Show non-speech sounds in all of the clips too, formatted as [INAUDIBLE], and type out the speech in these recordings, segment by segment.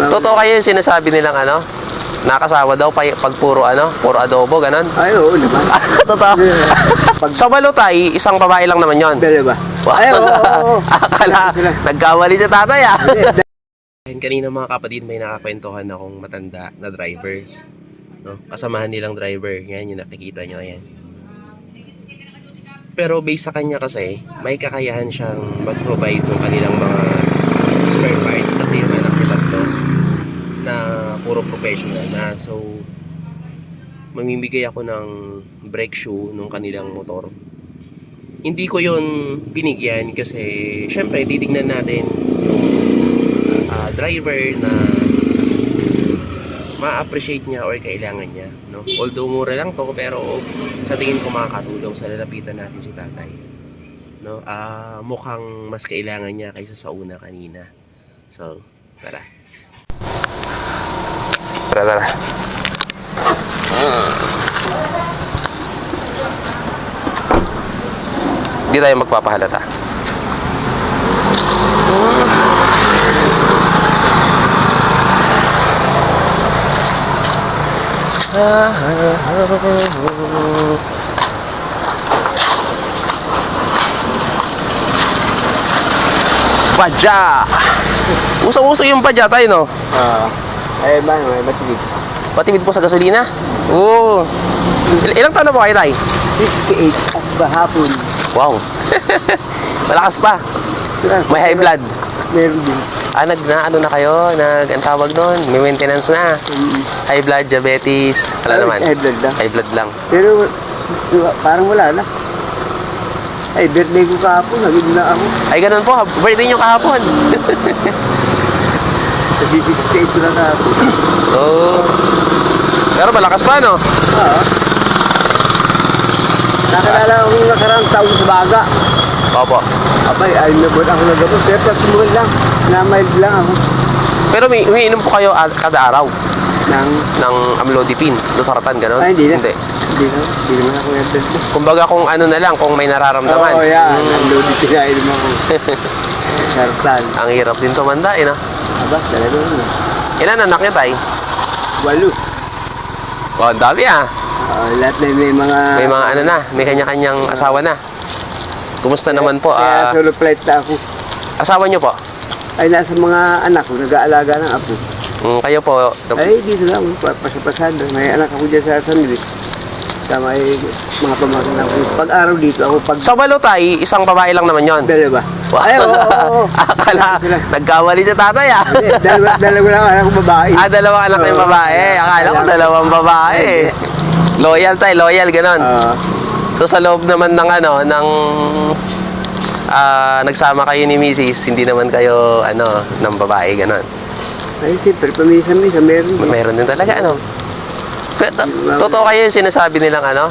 mga- Totoo kayo yung sinasabi nilang ano? Nakasawa daw pa pag puro ano, puro adobo, ganun. Ay, oo naman. [LAUGHS] Totoo. Pag Sa balotay, isang babae lang naman yon. dalawa. Ay, oo, oo, oo. [LAUGHS] Akala, Sila. nagkawali sa tatay ah. Hindi, Ayun, kanina mga kapatid, may nakakwentuhan akong matanda na driver. No? Kasamahan nilang driver. Yan yung nakikita nyo. Yan. Pero based sa kanya kasi, may kakayahan siyang mag-provide ng kanilang mga spare parts kasi yung anak niya tatlo na puro professional na. So, mamimigay ako ng brake shoe nung kanilang motor. Hindi ko yon binigyan kasi syempre titignan natin ah, driver na ma-appreciate niya or kailangan niya. No? Although mura lang to pero sa tingin ko makakatulong sa lalapitan natin si tatay. No? Ah, mukhang mas kailangan niya kaysa sa una kanina. So, tara. Tara, tara. Hindi tayo magpapahalata. Padya! Usong-uso yung padya tayo, no? Ah, ay, ba, may matigid. Patimid po sa gasolina? Oo. Il- ilang taon na po kayo, tay? 68 at bahapon. Wow. [LAUGHS] Malakas pa. May high blood. Meron din. Ah, nag, na, ano na kayo? Nag, ang tawag doon? May maintenance na. High blood, diabetes. Wala naman. High blood lang. High blood lang. Pero, parang wala na. Ay, birthday ko kahapon, nagid na ako. Ay, ganun po. Birthday nyo kahapon. [LAUGHS] Kasi 68 ko na kahapon. Oo. Pero malakas pa, no? Oo. Nakalala ko yung nakarang taon sa baga. Opo. Abay, ay nabot ako na gamot. Pero pag lang, na mild lang ako. Pero may, umiinom po kayo a- kada araw Nang, ng amlodipine. Dosaratan, ganun? ay, hindi na. Hindi. Hindi na. Hindi naman ako birthday. Kumbaga kung ano na lang, kung may nararamdaman. Oo, yan. Mm. Nandodi pinainom ako. [LAUGHS] Sartan. Ang hirap din tumanda, eh? Aba, talaga yun. Ilan anak niya, tay? Walo. Oh, ang dami, ah. Ah, lahat na may mga... May mga ano na, may kanya-kanyang asawa na. Kumusta naman po? Kaya ah, solo flight na ako. asawa niyo po? Ay, nasa mga anak ko, nag-aalaga ng apo. Mm, kayo po, Ay, dito lang, pa- pasapasada. May anak ako dyan sa San Luis. Tama ay mga pamangkin ako. Pag-araw dito ako, pag... sa balotay, isang babae lang naman yon. Dalawa. Ay, oo, oo, oo. [LAUGHS] Akala, Sila. nagkawali sa tatay ah. Hindi, Dalawa, dalawa lang anak ko babae. Ah, dalawang anak ng Oo. babae. Akala ko dalawang babae. Loyal tayo, loyal, ganon. Ah, So sa loob naman ng ano, ng ah, nagsama kayo ni Mrs., hindi naman kayo ano, ng babae, ganon. Ay, siyempre, pamisa-misa, meron. din. Meron din talaga, ano. Pero, to- totoo kayo yung sinasabi nilang ano,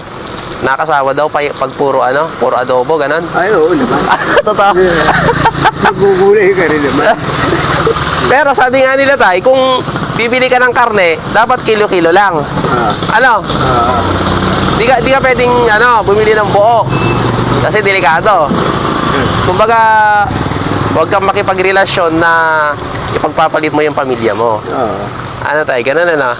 nakasawa daw pa pag puro ano, puro adobo, ganon. Ay, oo naman. [LAUGHS] totoo. Magugulay ka rin naman. [LAUGHS] Pero sabi nga nila tay, kung bibili ka ng karne, dapat kilo-kilo lang. Ah, Ano? ah, Di ka, di ka pwedeng ano, bumili ng buo. Kasi delikado. Kumbaga, huwag kang makipagrelasyon na ipagpapalit mo yung pamilya mo. ah. Ano tayo, ganun ano?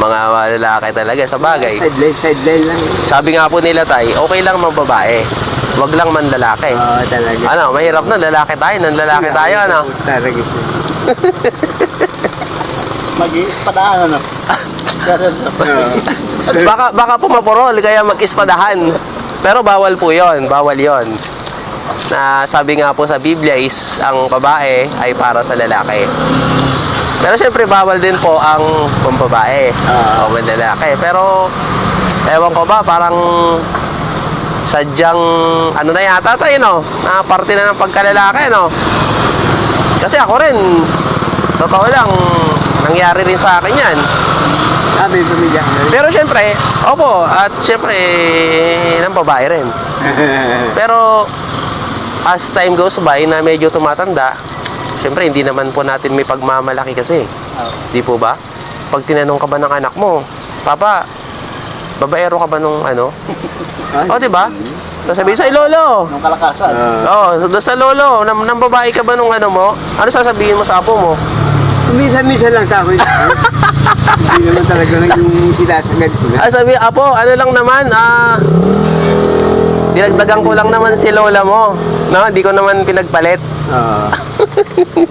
Mga lalaki talaga sa bagay. Sideline, sideline lang. Sabi nga po nila tay, okay lang mang babae. Huwag lang man lalaki. Oo, talaga. Ano, mahirap na, lalaki tayo, nan lalaki tayo, ano? Talaga. [LAUGHS] Mag-iispadahan ano? baka, baka pumapurol, kaya mag-ispadahan. Pero bawal po yon bawal yon Na sabi nga po sa Biblia is, ang babae ay para sa lalaki. Pero syempre, bawal din po ang pambabae Ah. o lalaki. Pero, ewan ko ba, parang sadyang, ano na yata tayo, no? Na parte na ng pagkalalaki, no? Kasi ako rin, totoo lang, nangyari rin sa akin yan. Yung pamilya. Pero syempre, opo, at syempre, ng babae rin. [LAUGHS] Pero, as time goes by na medyo tumatanda, syempre, hindi naman po natin may pagmamalaki kasi. Di po ba? Pag tinanong ka ba ng anak mo, Papa, babaero ka ba nung ano? [LAUGHS] O, di ba? Sasabihin sa lolo. Nung kalakasan. Ah. Oo, oh, doon sa lolo, nang, nang babae ka ba nung ano mo? Ano sasabihin mo sa apo mo? Minsan-minsan lang sa [LAUGHS] akin. Hindi naman talaga yung sinasagad ko na. Ah, sabi, apo, ano lang naman, ah, dinagdagan ko lang naman si lola mo. No, hindi ko naman pinagpalit. Ah. [LAUGHS]